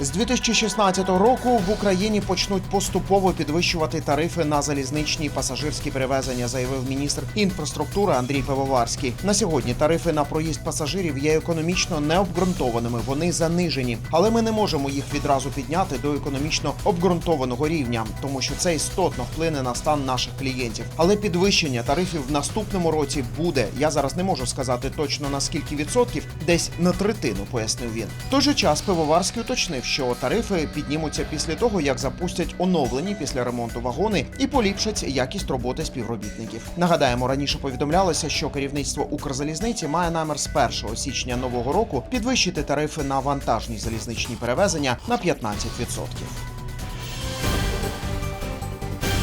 2016 року в Україні почнуть поступово підвищувати тарифи на залізничні пасажирські перевезення, заявив міністр інфраструктури Андрій Пивоварський. На сьогодні тарифи на проїзд пасажирів є економічно необґрунтованими. Вони занижені, але ми не можемо їх відразу підняти до економічно обґрунтованого рівня, тому що це істотно вплине на стан наших клієнтів. Але підвищення тарифів в наступному році буде. Я зараз не можу сказати точно на скільки відсотків, десь на третину, пояснив він. В той же час Пивоварський уточнив, що тарифи піднімуться після того, як запустять оновлені після ремонту вагони і поліпшать якість роботи співробітників. Нагадаємо, раніше повідомлялося, що керівництво Укрзалізниці має намір з 1 січня нового року підвищити тарифи на вантажні залізничні перевезення на 15%.